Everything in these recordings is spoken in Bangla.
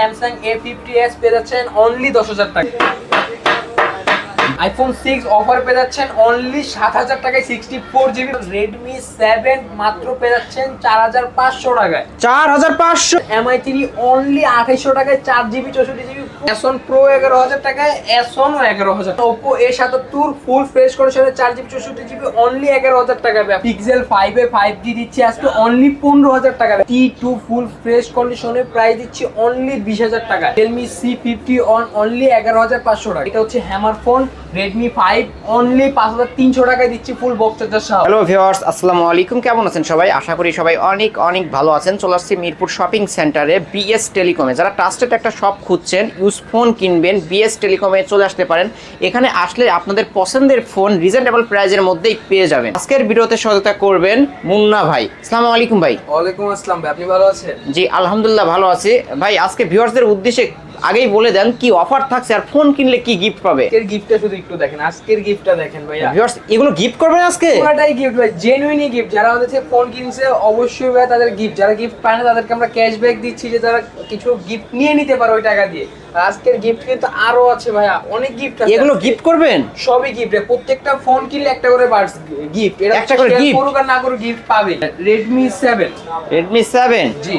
স্যামসাং এ ফিফটি এস পেয়ে যাচ্ছেন অনলি দশ হাজার টাকা। আইফোন সিক্স অফার পেয়ে যাচ্ছেন অনলি সাত হাজার টাকায় sixty four GB Redmi seven মাত্র পেয়ে যাচ্ছেন চার হাজার পাঁচশো টাকায়। চার হাজার পাঁচশো। এমআই থ্রি অনলি আঠাইশশো টাকায় চার জিবি চৌষট্টি জিবি এসন প্রো এগারো হাজার টাকায় এসন এগারো হাজার ওপো এ সাতাত্তর ফুল ফ্রেশ চার জিবি চৌষট্টি জিবি অনলি এগারো হাজার টাকা পিক্সেল ফাইভ জি আজকে অনলি পনেরো হাজার টাকা। টি টু ফুল ফ্রেশ কন্ডিশনে অনলি বিশ হাজার টাকা সি ফিফটি অন অনলি এগারো হাজার পাঁচশো টাকা। এটা হচ্ছে hammer phone Redmi five only পাঁচ হাজার তিনশো টাকায় দিচ্ছি ফুল বক্স চার্জার সহ। হ্যালো ভিউয়ার্স আসসালামু আলাইকুম। কেমন আছেন সবাই? আশা করি সবাই অনেক অনেক ভালো আছেন। চলে আসছি মিরপুর শপিং সেন্টারে বিএস টেলিকমে যারা ট্রাস্টেড একটা শপ খুঁজছেন ইউজ ফোন কিনবেন বিএস টেলিকমে চলে আসতে পারেন। এখানে আসলে আপনাদের পছন্দের ফোন রিজনেবল প্রাইজের মধ্যেই পেয়ে যাবেন। আজকের ভিডিওতে সহায়তা করবেন মুন্না ভাই। আসসালাম আলাইকুম ভাই। ওয়ালাইকুম আসসালাম ভাই আপনি ভালো আছেন? জি আলহামদুলিল্লাহ ভালো আছি। ভাই আজকে ভিউয়ার্সদের উদ্দেশ্যে আগেই বলে দেন কি অফার থাকছে আর ফোন কিনলে কি গিফট পাবে। আজকের গিফটটা শুধু একটু দেখেন আজকের গিফটটা দেখেন ভাইয়া। ভিউয়ার্স এগুলো গিফট করবেন আজকে? পুরোটাই গিফট ভাই জেনুইনই গিফট যারা আমাদের থেকে ফোন কিনছে অবশ্যই ভাই তাদের গিফট যারা গিফট পায় না তাদেরকে আমরা ক্যাশব্যাক দিচ্ছি যে তারা কিছু গিফট নিয়ে নিতে পারে ওই টাকা দিয়ে। আর আজকের গিফট কিন্তু আরও আছে ভাইয়া অনেক গিফট আছে এগুলো গিফট করবেন? সবই গিফট প্রত্যেকটা ফোন কিনলে একটা করে বার্স গিফট এটা একটা করে গিফট করুক আর না করুক গিফট পাবে রেডমি সেভেন রেডমি সেভেন জি।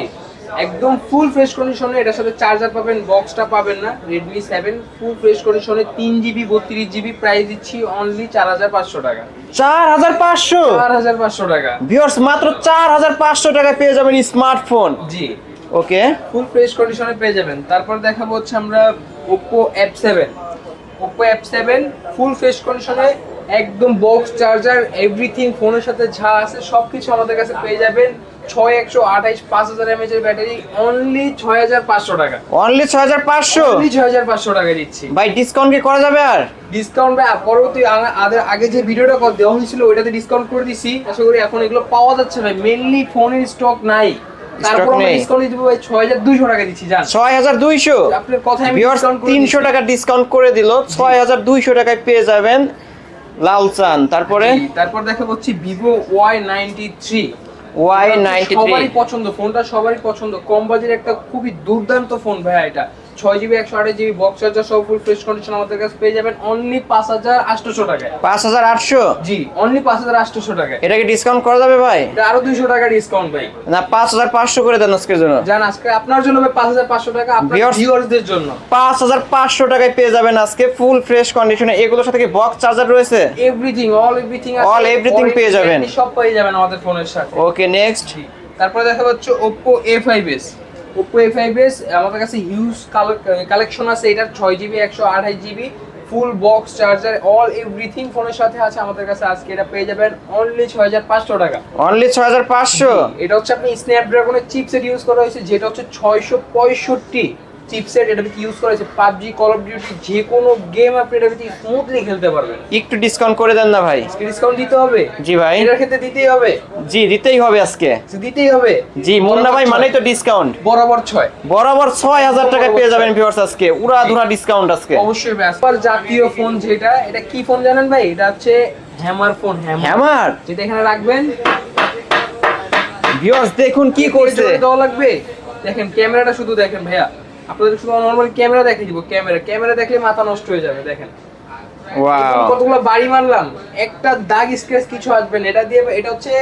একদম ফুল ফ্রেশ কন্ডিশনে এটার সাথে চার্জার পাবেন বক্সটা পাবেন না রেডমি সেভেন ফুল ফ্রেশ কন্ডিশনে তিন জিবি বত্রিশ জিবি প্রাইস দিচ্ছি অনলি চার হাজার পাঁচশো টাকা। চার হাজার পাঁচশো? চার হাজার পাঁচশো টাকা। ভিউয়ার্স মাত্র চার হাজার পাঁচশো টাকায় পেয়ে যাবেন স্মার্টফোন জি। ওকে ফুল ফ্রেশ কন্ডিশনে পেয়ে যাবেন। তারপর দেখাবো হচ্ছে আমরা Oppo F seven Oppo F seven full fresh কন্ডিশনে একদম বক্স চার্জার এভরিথিং ফোনের সাথে যা আছে সব কিছু আমাদের কাছে পেয়ে যাবেন। ছয় একশো আঠাইশ পাঁচ হাজার এমএচ এর ব্যাটারি অনলি ছয় হাজার পাঁচশো টাকা। অনলি ছয় হাজার পাঁচশো? অনলি ছয় হাজার পাঁচশো টাকা দিচ্ছি। ভাই ডিসকাউন্ট কি করা যাবে আর? ডিসকাউন্ট ভাই পরবর্তী আগে- যে ভিডিওটা কল দেওয়া হয়েছিল ওইটাতে ডিসকাউন্ট করে দিছি। আশা করি এখন এগুলো পাওয়া যাচ্ছে ভাই। মেনলি ফোনের স্টক নাই। তারপর আমরা ডিসকাউন্ট দিব ভাই ছয় হাজার দুইশো টাকা দিচ্ছি জান। ছয় হাজার দুইশো? আপনার কথায় আমি তিনশো টাকা ডিসকাউন্ট করে দিল। ছয় হাজার দুইশো টাকায় পেয়ে যাবেন। লাল চান। তারপরে? তারপর দেখা হচ্ছে Vivo Y ninety three Y ninety সবারই পছন্দ ফোনটা সবারই পছন্দ। কম বাজেট একটা খুবই দুর্দান্ত ফোন ভাইয়া এটা। ছয় জিবি একশো আঠাশ জিবি বক্স চার্জার সব ফুল ফ্রেশ কন্ডিশন আমাদের কাছে পেয়ে যাবেন অনলি পাঁচ হাজার আটশোশো টাকায়। পাঁচ হাজার আটশো? জি অনলি পাঁচ হাজার আটশোশো টাকায়। এটা কি ডিসকাউন্ট করা যাবে ভাই? এটা আরও দুইশো টাকা ডিসকাউন্ট ভাই। না পাঁচ হাজার পাঁচশো করে দেন আজকের জন্য। জান আজকে আপনার জন্য পাঁচ হাজার পাঁচশো টাকা আপনার ভিউয়ার্সদের জন্য। পাঁচ হাজার পাঁচশো টাকায় পেয়ে যাবেন আজকে ফুল ফ্রেশ কন্ডিশনে এগুলোর সাথে কি বক্স চার্জার রয়েছে? Everything all everything All everything পেয়ে যাবেন। সব পেয়ে যাবেন আমাদের ফোনের সাথে। ওকে নেক্সট তারপরে দেখা যাচ্ছে Oppo A5s Oppo A5s আমাদের কাছে হিউজ কালেকশন আছে এটার ছয় জিবি একশো আঠাশ GB full box charger all everything ফোনের সাথে আছে আমাদের কাছে আজকে। এটা পেয়ে যাবেন অনলি ছয় হাজার পাঁচশো টাকা। অনলি ছয় হাজার পাঁচশো এটা হচ্ছে আপনি স্ন্যাপড্রাগনের চিপসেট ইউজ করা হয়েছে যেটা হচ্ছে ছয়শো পঁয়ষট্টি। চিপসেট এটা ইউজ করা হয়েছে পাবজি কল অফ ডিউটি যে কোনো গেম আপনি এটা স্মুথলি খেলতে পারবেন। একটু ডিসকাউন্ট করে দেন না ভাই। ডিসকাউন্ট দিতে হবে? জি ভাই। এটার ক্ষেত্রে দিতেই হবে? জি দিতেই হবে আজকে। দিতেই হবে? জি মুন্না ভাই মানেই তো ডিসকাউন্ট বরাবর ছয়। বরাবর ছয় হাজার টাকা পেয়ে যাবেন ভিউয়ার্স আজকে। উড়া ধুরা ডিসকাউন্ট আজকে। অবশ্যই ব্যাপার জাতীয় ফোন যেটা এটা কি ফোন জানেন ভাই? এটা হচ্ছে হ্যামার ফোন হ্যামার যেটা এখানে রাখবেন। ভিউয়ার্স দেখুন কি করছে। দেওয়া লাগবে। দেখেন ক্যামেরাটা শুধু দেখেন ভাইয়া। আপনাদের শুধু নর্মাল ক্যামেরা দেখে দিব ক্যামেরা। ক্যামেরা দেখলে মাথা নষ্ট হয়ে যাবে দেখেন। ওয়াও কতগুলো বাড়ি মারলাম একটা দাগ স্ক্র্যাচ কিছু আসবে না। এটা দিয়ে এটা হচ্ছে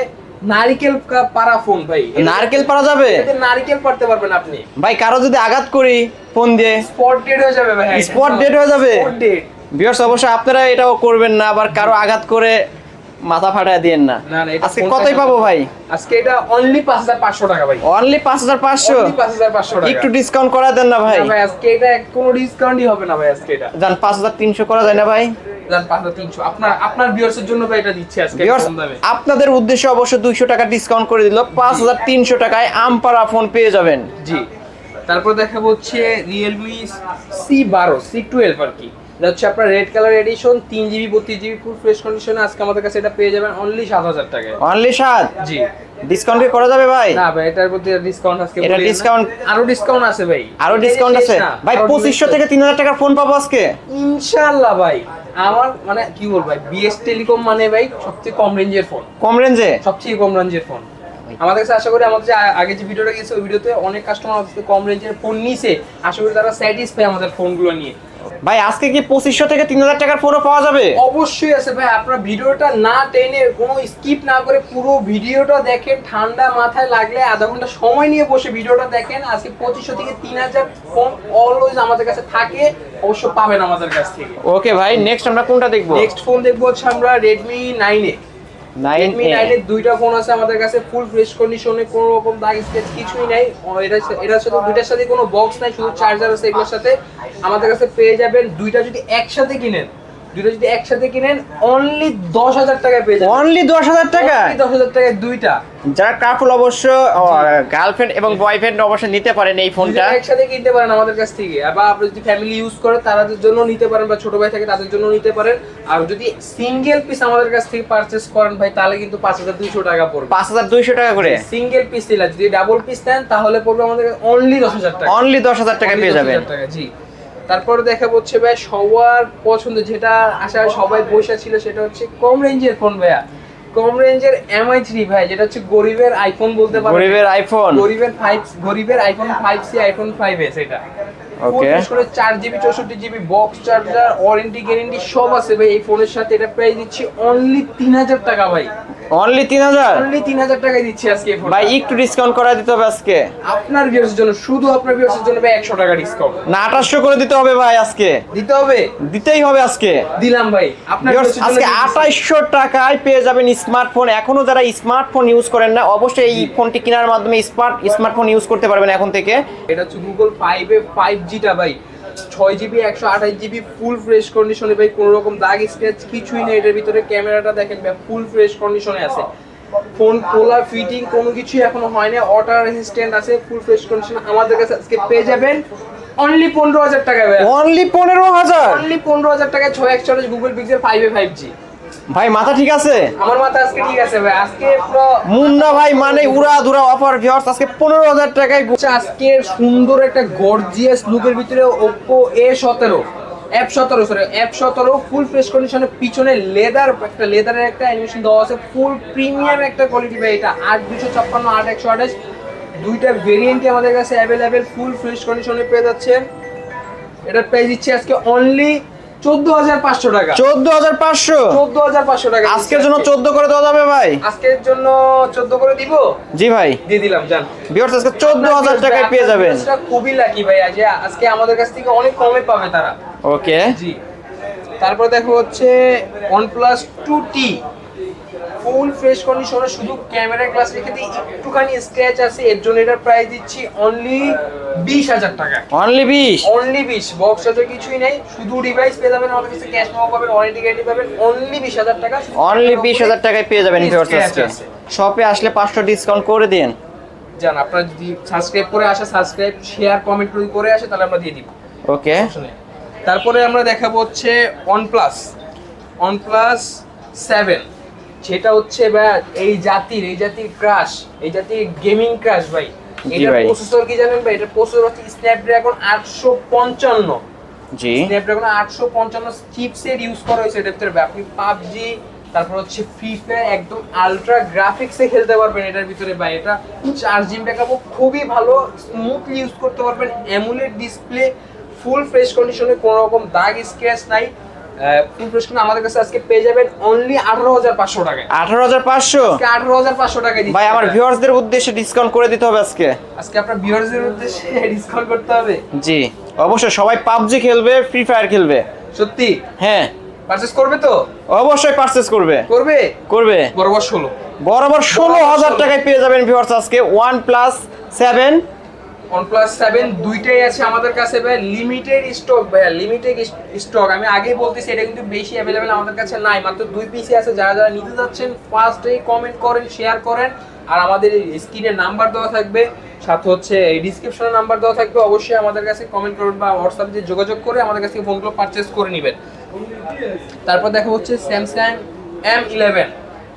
নারকেল পাড়া ফোন ভাই। নারকেল পারা যাবে? নারকেল পারতে পারবেন আপনি। ভাই কারও যদি আঘাত করি ফোন দিয়ে স্পট ডেট হয়ে যাবে ভাই। স্পট dead হয়ে যাবে? স্পট ডেট ভিউয়ার্স অবশ্যই আপনারা এটাও করবেন না আবার কারও আঘাত করে মাথা ফাটায় দিয়েন না। আজকে কতই পাবো ভাই? আজকে এটা অনলি পাঁচ হাজার পাঁচশো টাকা ভাই। অনলি পাঁচ হাজার পাঁচশো? অনলি পাঁচ হাজার পাঁচশো টাকা। একটু ডিসকাউন্ট করা দেন না ভাই। ভাই আজকে এটা কোনো ডিসকাউন্টই হবে না ভাই আজকে এটা। হাজার তিনশো করা যায় না ভাই? জান পাঁচ হাজার তিনশো। আপনার আপনার ভিউয়ার্সের জন্য ভাই এটা দিচ্ছে আজকে কম দামে। আপনাদের উদ্দেশ্যে অবশ্য দুইশো টাকা ডিসকাউন্ট করে দিল। পাঁচ হাজার তিনশো টাকায় আমপারা ফোন পেয়ে যাবেন। জি। তারপর দেখাবো হচ্ছে রিয়েলমি সি বারো সি টুয়েলভ আর কি। এটা হচ্ছে আপনার রেড কালার এডিশন তিন জিবি বত্রিশ জিবি ফুল ফ্রেশ কন্ডিশনে আজকে আমাদের কাছে এটা পেয়ে যাবেন অনলি সাত হাজার টাকায়। অনলি সাত? জি। ডিসকাউন্ট কি করা যাবে ভাই? না ভাই এটার প্রতি ডিসকাউন্ট আজকে এটা discount- আরও ডিসকাউন্ট আছে ভাই। আরও ডিসকাউন্ট আছে? ভাই আরও পঁচিশশো শেষ। থেকে তিন হাজার টাকার ফোন পাবো আজকে? ইনশাআল্লাহ ভাই আমার মানে কি বলব ভাই বিএস টেলিকম মানে ভাই সবচেয়ে কম রেঞ্জের ফোন কম রেঞ্জে সবচেয়ে কম রেঞ্জের ফোন আমাদের কাছে আশা করি আমাদের যে আগে যে ভিডিওটা গেছে ওই ভিডিওতে অনেক কাস্টমার কম রেঞ্জের ফোন নিছে। আশা করি তারা স্যাটিসফাই আমাদের ফোনগুলো নিয়ে। ভাই আজকে কি পঁচিশশো থেকে তিন হাজার টাকার ফোনও পাওয়া যাবে? অবশ্যই আছে ভাই আপনার ভিডিওটা না টেনে কোনো স্কিপ না করে পুরো ভিডিওটা দেখেন ঠান্ডা মাথায় লাগলে আধা ঘণ্টা সময় নিয়ে বসে ভিডিওটা দেখেন। আজকে পঁচিশশো থেকে তিন হাজার ফোন অলওয়েজ আমাদের কাছে থাকে অবশ্য পাবেন আমাদের কাছ থেকে। ওকে ভাই নেক্সট আমরা কোনটা দেখব? নেক্সট ফোন দেখব হচ্ছে আমরা Redmi nine A nine Redmi nine এর দুইটা ফোন আছে আমাদের কাছে ফুল ফ্রেশ কন্ডিশনে কোনো রকম দাগ স্কেচ কিছুই নাই। এটা এটার সাথে দুইটার সাথে কোনো বক্স নাই শুধু চার্জার আছে এগুলোর সাথে। আমাদের কাছে পেয়ে যাবেন দুইটা যদি একসাথে কিনেন দুইটা যদি একসাথে কিনেন অনলি দশ হাজার টাকায় পেয়ে যাবেন। অনলি দশ হাজার টাকা দশ হাজার টাকায় দুইটা। যারা কাপল অবশ্য গার্লফ্রেন্ড এবং বয়ফ্রেন্ড অবশ্যই নিতে পারেন এই ফোনটা। একসাথে কিনতে পারেন আমাদের কাছ থেকে। আবার আপনি যদি ফ্যামিলি ইউজ করে তাদের জন্য নিতে পারেন বা ছোট ভাই থাকে তাদের জন্য নিতে পারেন। আর যদি সিঙ্গেল পিস আমাদের কাছ থেকে পারচেস করেন ভাই তাহলে কিন্তু পাঁচ হাজার দুইশো টাকা পড়বে। পাঁচ হাজার দুইশো টাকা করে? সিঙ্গেল পিস নিলে যদি ডাবল পিস নেন তাহলে পড়বে আমাদের অনলি দশ হাজার টাকা। অনলি দশ হাজার টাকা পেয়ে 10,000 যাবেন জি। তারপরে দেখা হচ্ছে ভাই সবার পছন্দ যেটা আশা সবাই বসে ছিল সেটা হচ্ছে কম রেঞ্জের ফোন ভাইয়া। কম রেঞ্জের এমআই থ্রি ভাই যেটা হচ্ছে গরিবের আইফোন বলতে পারো গরিবের আইফোন গরিবের ফাইভ গরিবের iPhone five C iPhone five S এটা। করে চার জিবি চৌষট্টি GB box charger warranty guarantee সব আছে ভাই। এই ফোনের সাথে এটা প্রাইস দিচ্ছি অনলি তিন হাজার টাকা ভাই। অনলি তিন হাজার? অনলি তিন হাজার টাকায় দিচ্ছি আজকে এই। ভাই একটু ডিসকাউন্ট করা দিতে হবে আজকে। আপনার ভিউয়ার্সের জন্য শুধু আপনার ভিউয়ার্সের জন্য ভাই একশো টাকা ডিসকাউন্ট না আঠাশশো করে দিতে হবে ভাই আজকে। দিতে হবে? দিতেই হবে আজকে। দিলাম ভাই। আপনার আজকে টাকায় পেয়ে যাবেন স্মার্টফোন এখনও যারা স্মার্টফোন ইউজ করেন না অবশ্যই এই ফোনটি কেনার মাধ্যমে স্মার্ট স্মার্টফোন ইউজ করতে পারবেন এখন থেকে। এটা হচ্ছে গুগল ফাইভ এ ফাইভ জিটা ভাই। ছয় জিবি একশো আঠাশ জিবি ফুল ফ্রেশ কন্ডিশনে ভাই কোনো রকম দাগ স্ক্র্যাচ কিছুই নেই। এটার ভিতরে ক্যামেরাটা দেখেন ভাই ফুল ফ্রেশ কন্ডিশনে আছে। ফোন তোলা ফিটিং কোনো কিছুই এখনও হয় না ওয়াটার রেসিস্ট্যান্ট আছে ফুল ফ্রেশ কন্ডিশন আমাদের কাছে আজকে পেয়ে যাবেন অনলি পনেরো হাজার টাকা ভাই। অনলি পনেরো হাজার? অনলি পনেরো হাজার টাকায় ছয় একশো Google Pixel five A five G ভাই মাথা ঠিক আছে? আমার মাথা আজকে ঠিক আছে ভাই আজকে পুরো মুন্না ভাই মানে উড়া দুরা অফার ভিউয়ার্স আজকে পনেরো হাজার টাকায় গু- হচ্ছে আজকের সুন্দর একটা গর্জিয়াস লুকের ভিতরে এ সতেরো এফ সতেরো সরি এফ সতেরো ফুল ফ্রেশ কন্ডিশনের পিছনে লেদার একটা লেদারের একটা অ্যানিমেশন দেওয়া আছে ফুল প্রিমিয়াম একটা কোয়ালিটি ভাই এটা আট দুশো ছাপ্পান্ন আট একশো আঠাশ। দুইটা ভেরিয়েন্টই আমাদের কাছে অ্যাভেলেবেল ফুল ফ্রেশ কন্ডিশনে পেয়ে যাচ্ছেন। এটার প্রাইস দিচ্ছি আজকে অনলি টাকা। টাকা আজকের জন্য। চোদ্দ করে দেওয়া যাবে ভাই? আজকের জন্য চোদ্দ করে দিব? জি ভাই। দিয়ে দিলাম জান ভিউয়ার্স আজকে চোদ্দ হাজার টাকায় পেয়ে যাবেন। খুবই লাকি ভাই আজকে আমাদের কাছ থেকে অনেক কমে পাবে তারা। ওকে জি। তারপরে দেখো হচ্ছে OnePlus 2T ফুল ফ্রেশ কন্ডিশনে শুধু ক্যামেরা গ্লাস রেখে দিই। একটুখানি স্ক্র্যাচ আছে এর জন্য এটার প্রাইস দিচ্ছি অনলি বিশ হাজার টাকা। অনলি বিশ? অনলি বিশ। বক্স চার্জার কিছুই নেই শুধু ডিভাইস পেয়ে যাবেন আমাদের কাছে ক্যাশ মেমো পাবেন ওয়ারেন্টি গ্যারান্টি পাবেন অনলি বিশ হাজার টাকা অনলি বিশ হাজার টাকায় পেয়ে যাবেন শপে আসলে পাঁচশো ডিসকাউন্ট করে দিন। জান আপনারা যদি সাবস্ক্রাইব করে আসে সাবস্ক্রাইব শেয়ার কমেন্ট করে আসে তাহলে আমরা দিয়ে দিব। ওকে তারপরে আমরা দেখাবো হচ্ছে OnePlus OnePlus 7 যেটা হচ্ছে ভাই এই জাতির এই জাতির ক্রাশ এই জাতির গেমিং ক্রাশ ভাই। ভাই। প্রসেসর কি জানেন ভাই? এটা প্রসেসর হচ্ছে স্ন্যাপড্রাগন 855 জি। স্ন্যাপড্রাগন 855 চিপসেট ইউজ করা হয়েছে এটার ভিতরে। আপনি পাবজি তারপর হচ্ছে ফ্রি ফায়ার একদম আলট্রা গ্রাফিক্সে খেলতে পারবেন এটার ভিতরে ভাই। এটা চার্জিং ব্যাকআপও খুবই ভালো স্মুথলি ইউজ করতে পারবেন অ্যামুলেট ডিসপ্লে ফুল ফ্রেশ কন্ডিশনে কোনো রকম দাগ স্ক্র্যাচ নাই। ফুল ফ্রেশ আমাদের কাছে আজকে পেয়ে যাবেন অনলি 18500 টাকায়। 18500 আজকে 18500 টাকায় ভাই আমার ভিউয়ার্সদের উদ্দেশ্যে ডিসকাউন্ট করে দিতে হবে আজকে। আজকে আপনার ভিউয়ার্সদের উদ্দেশ্যে ডিসকাউন্ট করতে হবে। জি। অবশ্যই সবাই পাবজি খেলবে ফ্রি ফায়ার খেলবে। সত্যি? হ্যাঁ। পারচেস করবে তো? অবশ্যই পারচেস করবে। করবে? করবে। বরাবর 16 বরাবর 16000 টাকায় পেয়ে যাবেন ভিউয়ার্স আজকে one plus seven OnePlus seven দুইটাই আছে আমাদের কাছে ভাই। লিমিটেড স্টক লিমিটেড স্টক আমি আগেই বলতেছি, এটা কিন্তু বেশি অ্যাভেলেবেল আমাদের কাছে নাই। মাত্র দুই পিসি আছে, যারা যারা নিতে যাচ্ছেন ফার্স্টেই কমেন্ট করেন শেয়ার করেন। আর আমাদের স্ক্রিনে নাম্বার দেওয়া থাকবে, সাথে হচ্ছে এই ডিসক্রিপশনে নাম্বার দেওয়া থাকবে। অবশ্যই আমাদের কাছে কমেন্ট করুন বা হোয়াটসঅ্যাপ যে যোগাযোগ করে আমাদের কাছে ফোনগুলো পারচেস করে নেবেন। তারপর দেখা হচ্ছে স্যামসাং এম ইলেভেন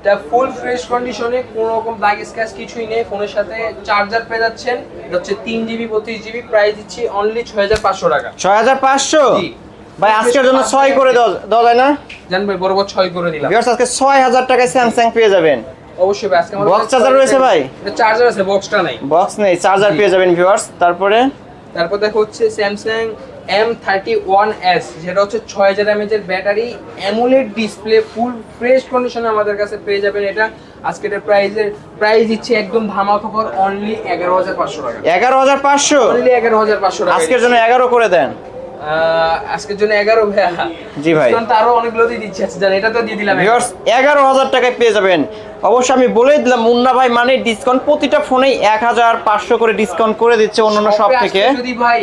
এটা ফুল ফ্রেশ কন্ডিশনে কোনো রকম দাগ স্ক্র্যাচ কিছুই নেই ফোনের সাথে চার্জার পেয়ে যাচ্ছেন। এটা হচ্ছে তিন জিবি বত্রিশ জিবি প্রাইস দিচ্ছি অনলি ছয় হাজার পাঁচশো টাকা। ছয় হাজার পাঁচশো ভাই আজকের জন্য ছয় করে দেওয়া যায় না? জান ভাই বরাবর ছয় করে দিলাম। ভিউয়ার্স আজকে ছয় হাজার টাকায় স্যামসাং পেয়ে যাবেন। অবশ্যই ভাই আজকে Box charger রয়েছে ভাই? চার্জার আছে বক্সটা নাই। বক্স নেই চার্জার পেয়ে যাবেন ভিউয়ার্স তারপরে? তারপর দেখো হচ্ছে Samsung M thirty one S যেটা হচ্ছে ছয় হাজার এমএচ এর battery AMOLED display full fresh কন্ডিশনে আমাদের কাছে পেয়ে যাবেন এটা। আজকে এটার প্রাইসের প্রাইস দিচ্ছে একদম ধামাকা অফার অনলি এগারো হাজার পাঁচশো টাকা। এগারো হাজার পাঁচশো? অনলি এগারো হাজার পাঁচশো টাকা আজকের জন্য এগারো করে দেন। আজকের জন্য এগারো ভাইয়া। জি ভাই। আরও অনেকগুলোতেই দিচ্ছে আচ্ছা এটা তো দিয়ে দিলাম এগারো। হাজার টাকায় পেয়ে যাবেন। অবশ্য আমি বলেই দিলাম মুন্না ভাই মানে ডিসকাউন্ট প্রতিটা ফোনেই এক হাজার পাঁচশো করে ডিসকাউন্ট করে দিচ্ছে অন্যান্য সব থেকে। যদি ভাই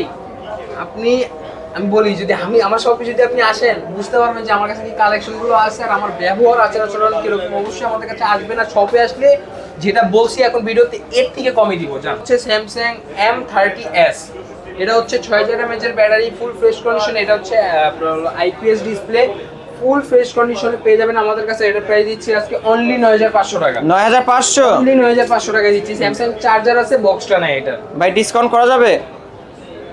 আপনি আমি বলি যদি আমি আমার শপে যদি আপনি আসেন বুঝতে পারবেন যে আমার কাছে কি কালেকশনগুলো আছে আর আমার ব্যবহার আচার আচরণ কীরকম অবশ্যই আমাদের কাছে আসবে না শপে আসলে যেটা বলছি এখন ভিডিওতে এর থেকে কমই দিব জান। হচ্ছে স্যামসাং এম থার্টি এস এটা হচ্ছে ছয় হাজার এমএচ এর ব্যাটারি ফুল ফ্রেশ কন্ডিশন এটা হচ্ছে আইপিএস ডিসপ্লে ফুল ফ্রেশ কন্ডিশনে পেয়ে যাবেন আমাদের কাছে এটা প্রাইস দিচ্ছি আজকে অনলি নয় হাজার পাঁচশো টাকা। নয় হাজার পাঁচশো? অনলি নয় হাজার পাঁচশো টাকা দিচ্ছি স্যামসাং চার্জার আছে বক্সটা নাই এটা। ভাই ডিসকাউন্ট করা যাবে?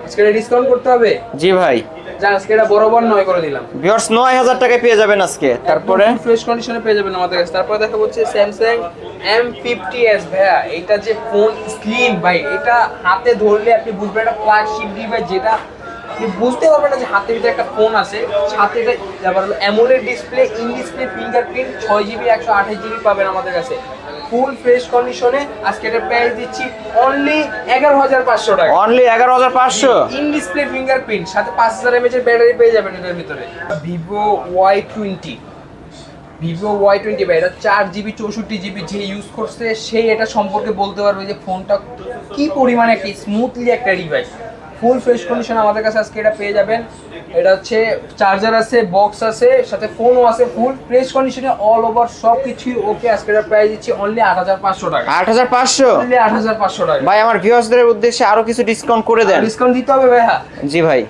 আজকে ডিসকাউন্ট করতে হবে? জি ভাই। আজকে এটা বরাবর নয় করে দিলাম। ভিউয়ার্স নয় হাজার টাকায় পেয়ে যাবেন আজকে। তারপরে? ফ্রেশ কন্ডিশনে পেয়ে যাবেন আমাদের কাছে। তারপরে দেখা হচ্ছে ফিফটি এস ভাইয়া এটা যে ফোন স্লিম ভাই এটা হাতে ধরলে আপনি বুঝবেন এটা ফ্ল্যাগশিপ ডিভাইস যেটা আপনি বুঝতে পারবেন না যে হাতের ভিতরে একটা ফোন আছে। সাথে এটা আবার AMOLED display in display fingerprint ছয় জিবি একশো আঠাশ জিবি পাবেন আমাদের কাছে। ফুল ফ্রেশ কন্ডিশনে আজকে এটা প্রাইস দিচ্ছি অনলি এগারো হাজার পাঁচশো টাকা। অনলি এগারো হাজার পাঁচশো? ইন ডিসপ্লে ফিঙ্গারপ্রিন্ট সাথে পাঁচ হাজার এমএচ এর ব্যাটারি পেয়ে যাবেন এটার ভিতরে। Vivo Y twenty Vivo Y twenty ভাই এটা চার জিবি চৌষট্টি জিবি যে ইউজ করছে সেই এটা সম্পর্কে বলতে পারবে যে ফোনটা কি পরিমাণে একটা স্মুথলি একটা ডিভাইস ফুল ফ্রেশ কন্ডিশন আমাদের কাছে আজকে এটা পেয়ে যাবেন। এটা হচ্ছে চার্জার আছে বক্স আছে সাথে ফোনও আছে ফুল ফ্রেশ কন্ডিশনে অল ওভার সব কিছুই ওকে আজকে এটা প্রাইস দিচ্ছি অনলি আট হাজার পাঁচশো টাকা। আট হাজার পাঁচশো? অনলি আট হাজার পাঁচশো টাকা। ভাই আমার ভিউয়ার্সদের উদ্দেশ্যে আরও কিছু ডিসকাউন্ট করে দেন। ডিসকাউন্ট দিতে হবে ভাইয়া। জি ভাই।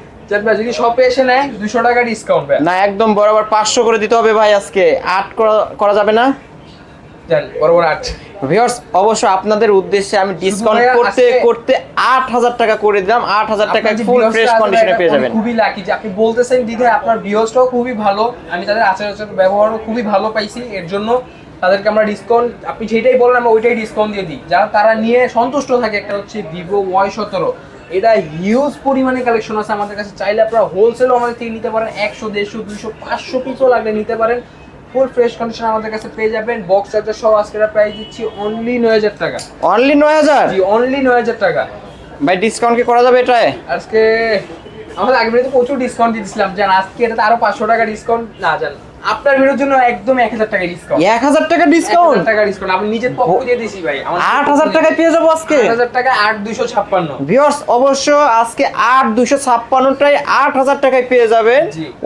ভাই যদি শপে এসে নেয় দুশো টাকা ডিসকাউন্ট ভাই না একদম বরাবর পাঁচশো করে দিতে হবে ভাই আজকে। আট করা- করা যাবে না? ভিউয়ার্স অবশ্য আপনাদের উদ্দেশ্যে আমি ডিসকাউন্ট করতে করতে আট হাজার টাকা করে দিলাম। টাকায় ফুল ফ্রেশ কন্ডিশনে পেয়ে যাবেন। খুবই লাকি যে আপনি বলতেছেন দিদি আপনার খুবই ভালো। আমি তাদের আচার আচার ব্যবহারও খুবই ভালো পাইছি। এর জন্য তাদেরকে আমরা ডিসকাউন্ট আপনি যেটাই বলেন আমরা ওইটাই ডিসকাউন্ট দিয়ে দিই। যারা তারা নিয়ে সন্তুষ্ট থাকে একটা হচ্ছে ভিভো ওয়াই সতেরো। এটা হিউজ পরিমাণে কালেকশন আছে আমাদের কাছে। চাইলে আপনারা হোলসেলও আমাদের থেকে নিতে পারেন। একশো দেড়শো দুইশো পাঁচশো পিসও লাগলে নিতে পারেন। ফুল ফ্রেশ কন্ডিশন আমাদের কাছে পেয়ে যাবেন। বক্স চার্জার সহ আজকে প্রাইস দিচ্ছি অনলি নয় হাজার টাকা। অনলি নয় হাজার? জি অনলি নয় হাজার টাকা। ভাই ডিসকাউন্ট কি করা যাবে এটায়? আজকে আমাদের আগে তো প্রচুর ডিসকাউন্ট দিয়েছিলাম। জান আজকে এটাতে আরও পাঁচশো টাকা ডিসকাউন্ট না জান। আপনার ভিডিওর জন্য একদম এক হাজার টাকা ডিসকাউন্ট এক হাজার টাকা ডিসকাউন্ট টাকা ডিসকাউন্ট আমি নিজের পক্ষ দিয়ে দিছি ভাই আমার আট হাজার টাকায় পেয়ে যাব আজকে। আট টাকা ছাপ্পান্ন। ভিউয়ার্স অবশ্য আজকে টাকায় পেয়ে যাবেন।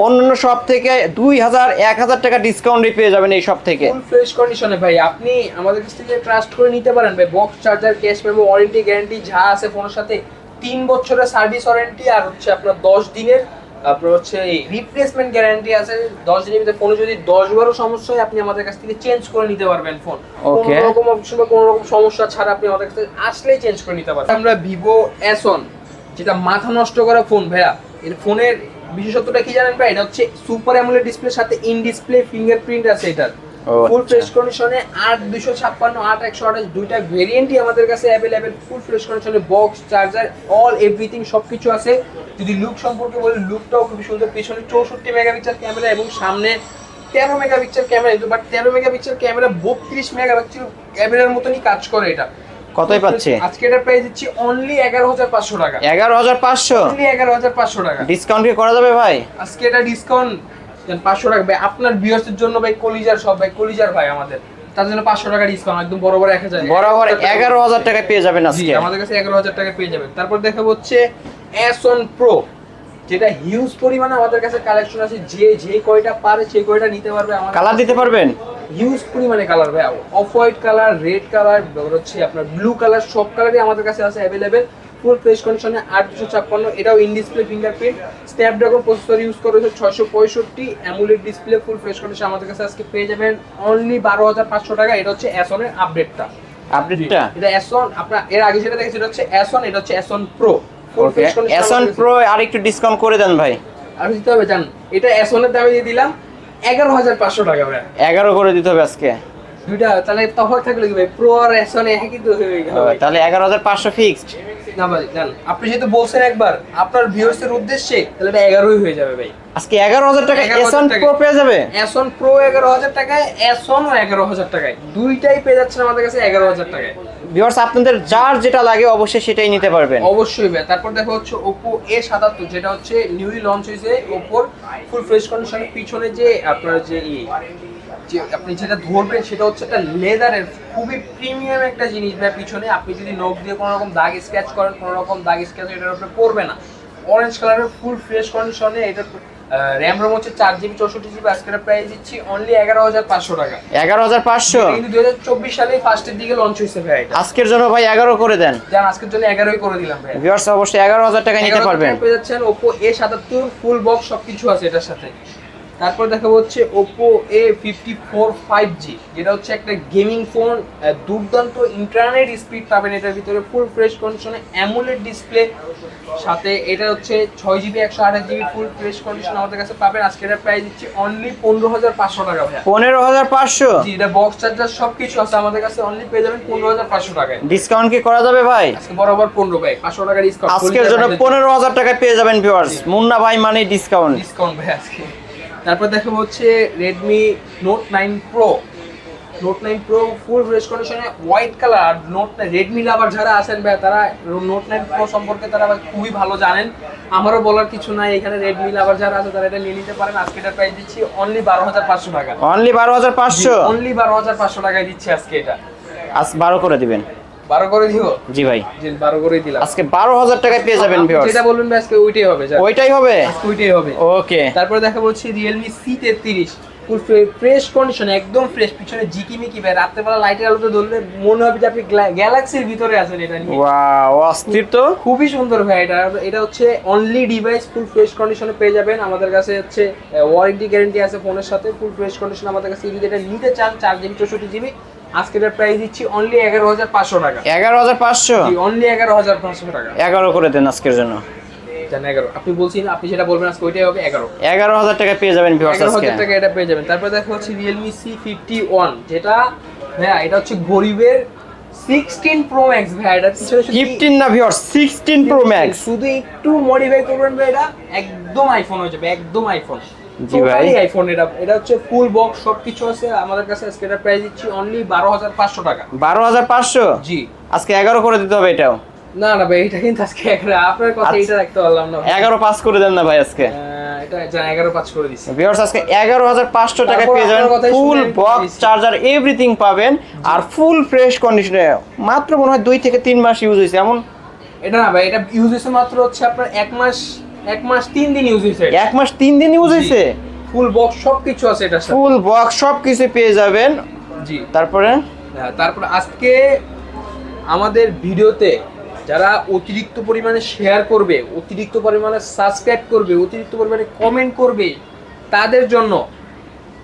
অন্যান্য সব থেকে দুই হাজার এক হাজার টাকা ডিসকাউন্টে পেয়ে যাবেন এই সব থেকে। ফুল ফ্রেশ কন্ডিশনে ভাই আপনি আমাদের কাছ থেকে ট্রাস্ট করে নিতে পারেন ভাই। বক্স চার্জার ক্যাশ পেবো ওয়ারেন্টি গ্যারান্টি যা আছে ফোনের সাথে তিন বছরের সার্ভিস ওয়ারেন্টি আর হচ্ছে আপনার দশ দিনের আপনার হচ্ছে রিপ্লেসমেন্ট গ্যারান্টি আছে দশ দিনের ভিতরে ফোনে যদি দশ বারো সমস্যা হয় আপনি আমাদের কাছ থেকে চেঞ্জ করে নিতে পারবেন ফোন কোনো রকম অপশন বা কোনো রকম সমস্যা ছাড়া আপনি আমাদের কাছে আসলেই চেঞ্জ করে নিতে পারবেন। আমরা ভিভো এস যেটা মাথা নষ্ট করা ফোন ভাইয়া এর ফোনের বিশেষত্বটা কি জানেন ভাই? এটা হচ্ছে সুপার অ্যামোলেড ডিসপ্লের সাথে ইন ডিসপ্লে ফিঙ্গারপ্রিন্ট আছে এটার। ফুল। ফ্রেশ কন্ডিশনে আট দুশো ছাপ্পান্ন আট একশো আঠাশ দুইটা ভেরিয়েন্টই আমাদের কাছে অ্যাভেলেবেল ফুল ফ্রেশ কন্ডিশনে বক্স চার্জার অল এভরিথিং সব কিছু আছে। যদি লুক সম্পর্কে বলি লুকটাও খুবই সুন্দর। পিছনে চৌষট্টি মেগাপিক্সেল ক্যামেরা এবং সামনে তেরো মেগাপিক্সেল ক্যামেরা কিন্তু বাট তেরো মেগাপিক্সেল ক্যামেরা বত্রিশ মেগাপিক্সেল ক্যামেরার মতনই কাজ করে এটা। কতই পাচ্ছে? আজকে এটা প্রাইস দিচ্ছি অনলি এগারো হাজার পাঁচশো টাকা। এগারো হাজার পাঁচশো? অনলি এগারো হাজার পাঁচশো টাকা। ডিসকাউন্ট কি করা যাবে ভাই? আজকে এটা ডিসকাউন্ট পাঁচশো টাকা। ভাই আপনার ভিউয়ার্সের জন্য ভাই কলিজার সব ভাই কলিজার ভাই আমাদের। তার জন্য পাঁচশো টাকা ডিসকাউন্ট একদম বড় বড় এক হাজার। বরাবর এগারো হাজার টাকায় পেয়ে যাবেন আজকে। আমাদের কাছে এগারো হাজার টাকা পেয়ে যাবেন। তারপর দেখা হচ্ছে অন প্রো যেটা হিউজ পরিমাণে আমাদের কাছে কালেকশন আছে। যে যে কয়টা পারে সেই কয়টা নিতে পারবে আমাদের কালার দিতে পারবেন? হিউজ পরিমাণে কালার ভাই। Off white colour red colour হচ্ছে আপনার ব্লু কালার সব কালারই আমাদের কাছে আছে অ্যাভেলেবেল ফুল ফ্রেশ কন্ডিশনে আট দুশো ছাপ্পান্ন এটাও in display fingerprint Snapdragon processor use করা হয়েছে ছয়শো পঁয়ষট্টি AMOLED display full fresh condition আমাদের কাছে আজকে পেয়ে যাবেন অনলি বারো হাজার পাঁচশো টাকা এটা হচ্ছে অ্যাসনের আপডেটটা আপডেটটা এটা অ্যাসন আপনার এর আগে যেটা দেখেছি এটা হচ্ছে অ্যাসন এটা হচ্ছে অ্যাসন প্রো এসন প্রো আর একটু ডিসকাউন্ট করে দেন ভাই। আর দিতে হবে জান এটা অ্যাসনের দামে দিয়ে দিলাম এগারো হাজার পাঁচশো টাকা ভাই এগারো করে দিতে হবে আজকে। দুইটা তাহলে তফাৎ থাকলে কি ভাই? প্রো আর এসন তাহলে এগারো হাজার পাঁচশো ফিক্সড না ভাই জান আপনি যেহেতু বলছেন একবার আপনার উদ্দেশ্যে তাহলে এটা এগারোই হয়ে যাবে ভাই। আজকে এগারো হাজার টাকা 11,000 এসন প্রো পেয়ে যাবে? এসন প্রো এগারো হাজার টাকায় এগারো হাজার টাকায়। দুইটাই পেয়ে যাচ্ছেন আমাদের কাছে এগারো হাজার টাকায়। ভিউয়ার্স আপনাদের যার যেটা লাগে অবশ্যই সেটাই নিতে পারবেন। অবশ্যই ভাই। তারপর দেখো হচ্ছে ওপো এ সাতাত্তর যেটা হচ্ছে নিউলি লঞ্চ হয়েছে ওপোর ফুল ফ্রেশ কন্ডিশনের পিছনে যে আপনার যে ই যে আপনি যেটা ধরবেন সেটা হচ্ছে একটা লেদারের খুবই প্রিমিয়াম একটা জিনিস ভাই পিছনে আপনি যদি নখ দিয়ে কোনো রকম দাগ স্কেচ করেন কোনো রকম দাগ স্কেচ এটার উপরে পড়বে না। অরেঞ্জ কালারের ফুল ফ্রেশ কন্ডিশনে এটা র্যাম রোম হচ্ছে চার জিবি চৌষট্টি জিবি আজকের প্রাইস দিচ্ছি অনলি এগারো হাজার পাঁচশো টাকা। এগারো হাজার পাঁচশো? কিন্তু দুই হাজার চব্বিশ সালে ফার্স্টের দিকে লঞ্চ হয়েছে ভাই এটা। আজকের জন্য ভাই এগারো করে দেন। যান আজকের জন্য এগারোই করে দিলাম ভাই। ভিউয়ার্স অবশ্যই এগারো হাজার টাকা নিতে 11,000 পারবেন। পেয়ে যাচ্ছেন ওপো এ সাতাত্তর ফুল বক্স সবকিছু আছে এটার সাথে। তারপর দেখাবো হচ্ছে Oppo A fifty four five G যেটা হচ্ছে একটা গেমিং ফোন দুর্দান্ত ইন্টারনেট স্পিড পাবেন এটার ভিতরে ফুল ফ্রেশ কন্ডিশনে অ্যামুলেট ডিসপ্লে সাথে এটা হচ্ছে ছয় জিবি একশো আঠাশ জিবি ফুল ফ্রেশ কন্ডিশন আমাদের কাছে পাবেন। আজকে এটা প্রাইস দিচ্ছি অনলি পনেরো হাজার পাঁচশো টাকা পনেরো হাজার পাঁচশো? জি এটা বক্স চার্জার সব কিছু আছে আমাদের কাছে অনলি পেয়ে যাবেন পনেরো হাজার পাঁচশো টাকায়। ডিসকাউন্ট কি করা যাবে ভাই? আজকে বরাবর পনেরো ভাই পাঁচশো টাকা ডিসকাউন্ট আজকের জন্য পনেরো হাজার টাকায় পেয়ে যাবেন ভিউয়ার্স মুন্না ভাই মানে ডিসকাউন্ট ডিসকাউন্ট ভাই আজকে। তারপর দেখাবো হচ্ছে Redmi Note nine Pro Note nine Pro full fresh কন্ডিশনে white colour Note Redmi lover যারা আছেন ভাই তারা নোট নাইন প্রো সম্পর্কে তারা খুবই ভালো জানেন। আমারও বলার কিছু নাই এখানে রেডমি লাভার যারা আছে তারা এটা নিয়ে নিতে পারেন। আজকে এটা প্রাইস দিচ্ছি অনলি বারো হাজার পাঁচশো টাকা। অনলি বারো হাজার পাঁচশো? অনলি বারো হাজার পাঁচশো টাকায় দিচ্ছি আজকে এটা। আজ বারো করে দিবেন। বারো করে দিব? জি ভাই। জি বারো করে দিলাম। আজকে বারো হাজার টাকায় পেয়ে যাবেন ভিউয়ার্স যেটা বলবেন আজকে ওইটাই হবে ওইটাই হবে? ওইটাই হবে। ওকে তারপরে দেখা হচ্ছে Realme C full fresh condition একদম ফ্রেশ পিছনে জিকিমিকি ভাই রাত্রেবেলা লাইটের আলোতে ধরলে মনে হবে যে আপনি গ্যালাক্সির ভিতরে আছেন এটা নিয়ে। ওয়াও অস্থির তো। খুবই সুন্দর ভাই এটা। এটা হচ্ছে অনলি ডিভাইস ফুল ফ্রেশ কন্ডিশনে পেয়ে যাবেন। আমাদের কাছে হচ্ছে ওয়ারেন্টি গ্যারেন্টি আছে ফোনের সাথে। ফুল ফ্রেশ কন্ডিশন আমাদের কাছে যদি এটা নিতে চান চার জিবি চৌষট্টি জিবি আজকে এটার প্রাইস দিচ্ছি অনলি এগারো হাজার পাঁচশো টাকা। এগারো হাজার পাঁচশো? অনলি এগারো হাজার পাঁচশো টাকা। এগারো করে দেন আজকের জন্য। জান এগারো। আপনি বলছেন আপনি যেটা বলবেন আজকে ওইটাই হবে এগারো। এগারো হাজার টাকায় পেয়ে যাবেন এগারো হাজার টাকা এটা পেয়ে যাবেন। তারপর দেখা হচ্ছে রিয়েলমি সি ফিফটি ওয়ান যেটা হ্যাঁ এটা হচ্ছে গরিবের সিক্সটিন প্রো ম্যাক্স ভাই এটা পিছনে শুধু- ফিফটিন না ভিউয়ার্স সিক্সটিন প্রো ম্যাক্স শুধু একটু মডিফাই করবেন ভাই এটা একদম আইফোন হয়ে যাবে একদম আইফোন জি ভাই। আইফোন এটা এটা হচ্ছে ফুল বক্স সবকিছু আছে। আমাদের কাছে আজকে এটা প্রাইস দিচ্ছি অনলি বারো হাজার পাঁচশো টাকা। বারো হাজার পাঁচশো? জি। আজকে এগারো করে দিতে হবে এটাও? না না ভাই এটা কিন্তু আজকে এগারো- আপনার কথা আচ্ছা। এটা রাখতে পারলাম না ভাই। এগারো পাস করে দেন না ভাই আজকে। আহ, এটা যা এগারো পাঁচ করে দিচ্ছি এগারো হাজার পাঁচশো টাকা পেয়ে যাবেন ফুল বক্স চার্জার এভরিথিং পাবেন। আর ফুল ফ্রেশ কন্ডিশনে মাত্র মনে হয় দুই থেকে তিন মাস ইউজ হয়েছে এমন? এটা না ভাই এটা ইউজ হয়েছে মাত্র হচ্ছে আপনার এক মাস এক মাস তিন দিন ইউজ হয়েছে এক মাস তিন দিন ইউজ হয়েছে? ফুল বক্স সবকিছু আছে এটার সাথে। ফুল বক্স সব কিছু পেয়ে যাবেন। জি। তারপরে? তারপর আজকে আমাদের ভিডিওতে যারা অতিরিক্ত পরিমাণে শেয়ার করবে অতিরিক্ত পরিমাণে সাবস্ক্রাইব করবে অতিরিক্ত পরিমাণে কমেন্ট করবে তাদের জন্য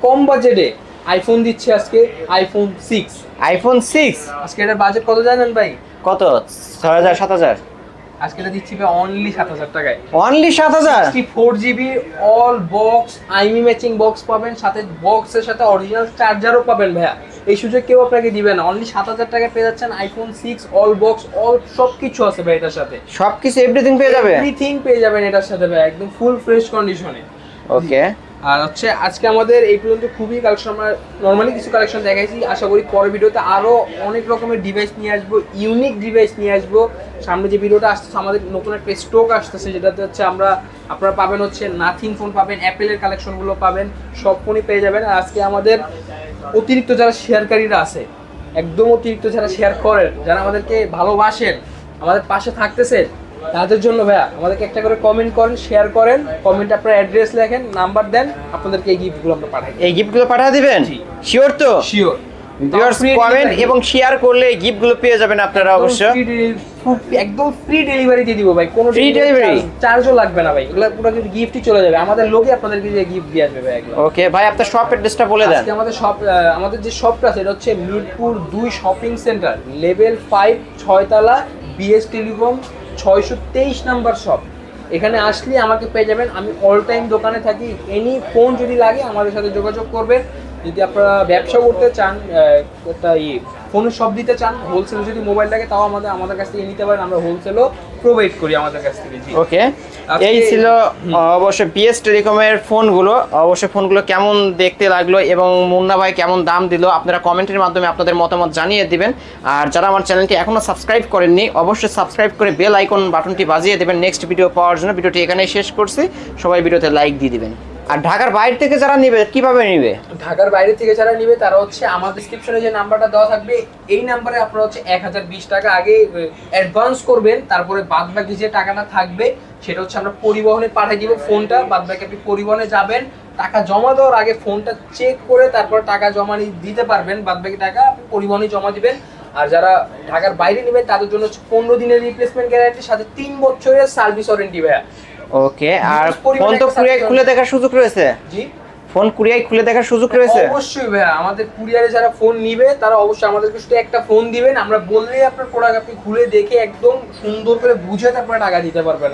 কম বাজেটে আইফোন দিচ্ছে আজকে আইফোন সিক্স আইফোন সিক্স আজকে এটার বাজেট কত জানেন ভাই? কত? ছয় হাজার সাত হাজার? আজকে এটা দিচ্ছি ভাই অনলি সাত হাজার টাকায়। অনলি সাত হাজার? Sixty four GB all box IMEI matching box পাবেন সাথে বক্সের সাথে অরিজিনাল চার্জারও পাবেন ভাইয়া। এই সুযোগ কেউ আপনাকে দিবে না। অনলি সাত হাজার টাকায় পেয়ে যাচ্ছেন iPhone six all box all সব কিছু আছে ভাই এটার সাথে। সব কিছু এভরিথিং পেয়ে যাবে? এভরিথিং পেয়ে যাবেন এটার সাথে ভাই একদম ফুল ফ্রেশ কন্ডিশনে ওকে আর হচ্ছে আজকে আমাদের এই পর্যন্ত খুবই কালেকশন আমরা নর্মালি কিছু কালেকশন দেখাইছি। আশা করি পরের ভিডিওতে আরও অনেক রকমের ডিভাইস নিয়ে আসব ইউনিক ডিভাইস নিয়ে আসব। সামনে যে ভিডিওটা আসতেছে, আমাদের নতুন একটা স্টক আসতেছে, যেটাতে হচ্ছে আমরা, আপনারা পাবেন হচ্ছে নাথিং ফোন পাবেন অ্যাপেলের কালেকশনগুলো পাবেন, সব ফোনই পেয়ে যাবেন। আর আজকে আমাদের অতিরিক্ত যারা শেয়ারকারীরা আছে, একদম অতিরিক্ত যারা শেয়ার করেন, যারা আমাদেরকে ভালোবাসেন, আমাদের পাশে থাকতেছেন তাদের জন্য ভাইয়া আমাদেরকে একটা করে কমেন্ট করেন শেয়ার করেন কমেন্ট আপনার অ্যাড্রেস লেখেন নাম্বার দেন আপনাদেরকে এই গিফটগুলো আমরা পাঠাই এই গিফটগুলো পাঠিয়ে দিবেন? শিওর তো? শিওর কমেন্ট এবং শেয়ার করলে গিফটগুলো পেয়ে যাবেন আপনারা অবশ্য। একদম ফ্রি ডেলিভারি দিয়ে দিব ভাই। কোনো Free delivery? চার্জও লাগবে না ভাই। এগুলো পুরো কিন্তু গিফটই চলে যাবে। আমাদের লোকে আপনাদেরকে যে গিফট দিয়ে আসবে ভাই এগুলো। ওকে ভাই আপনার শপ অ্যাড্রেসটা বলে দেন। আজকে আমাদের শপ আমাদের যে শপটা আছে এটা হচ্ছে মিরপুর দুই শপিং সেন্টার লেভেল ফাইভ ছয়তলা বিএস টেলিকম ছয়শো তেইশ নাম্বার শপ এখানে আসলে আমাকে পেয়ে যাবেন। আমি অল টাইম দোকানে থাকি। এনি ফোন যদি লাগে, আমাদের সাথে যোগাযোগ করবেন। যদি আপনারা ব্যবসা করতে চান একটা ইয়ে ফোনের সব দিতে চান হোলসেল যদি মোবাইল লাগে, তাও আমাদের আমাদের কাছ থেকে নিতে পারেন। আমরা হোলসেলও প্রোভাইড করি আমাদের কাছ থেকে জি। ওকে এই ছিল অবশ্য বিএস টেলিকমের ফোনগুলো। অবশ্যই ফোনগুলো কেমন দেখতে লাগল এবং মুন্না ভাই কেমন দাম দিল আপনারা কমেন্টের মাধ্যমে আপনাদের মতামত জানিয়ে দিবেন। আর যারা আমার চ্যানেলটি এখনও সাবস্ক্রাইব করেননি অবশ্যই সাবস্ক্রাইব করে বেল আইকন বাটনটি বাজিয়ে দেবেন। নেক্সট ভিডিও পাওয়ার জন্য ভিডিওটি এখানেই শেষ করছি। সবাই ভিডিওতে লাইক দিয়ে দিবেন। আর ঢাকার বাইরে থেকে যারা নিবে, কীভাবে নেবে? ঢাকার বাইরে থেকে যারা নিবে, তারা হচ্ছে আমার ডিসক্রিপশনে যে নাম্বারটা দেওয়া থাকবে, এই নাম্বারে আপনারা হচ্ছে এক হাজার বিশ টাকা আগে অ্যাডভান্স করবেন, তারপরে বাদ বাকি যে টাকাটা থাকবে, সেটা হচ্ছে আমরা পরিবহনে পাঠিয়ে দিব ফোনটা বাদ বাকি আপনি পরিবহনে যাবেন, টাকা জমা দেওয়ার আগে ফোনটা চেক করে তারপর টাকা জমা দিতে পারবেন বাদ বাকি টাকা আপনি পরিবহনে জমা দিবেন। আর যারা ঢাকার বাইরে নেবেন, তাদের জন্য হচ্ছে পনেরো দিনের রিপ্লেসমেন্ট গ্যারান্টির সাথে তিন বছরের সার্ভিস ওয়ারেন্টি ভাইয়া। ওকে আর ফোন তো কুরিয়ার খুলে দেখার সুযোগ রয়েছে? জি। ফোন কুরিয়ার খুলে দেখার সুযোগ রয়েছে? অবশ্যই ভাই আমাদের কুরিয়ারে যারা ফোন নিবে তারা অবশ্যই আমাদেরকে শুধু একটা ফোন দিবেন। আমরা বললেই আপনার প্রোডাক্ট আপনি খুলে দেখে একদম সুন্দর করে বুঝে তারপরে টাকা দিতে পারবেন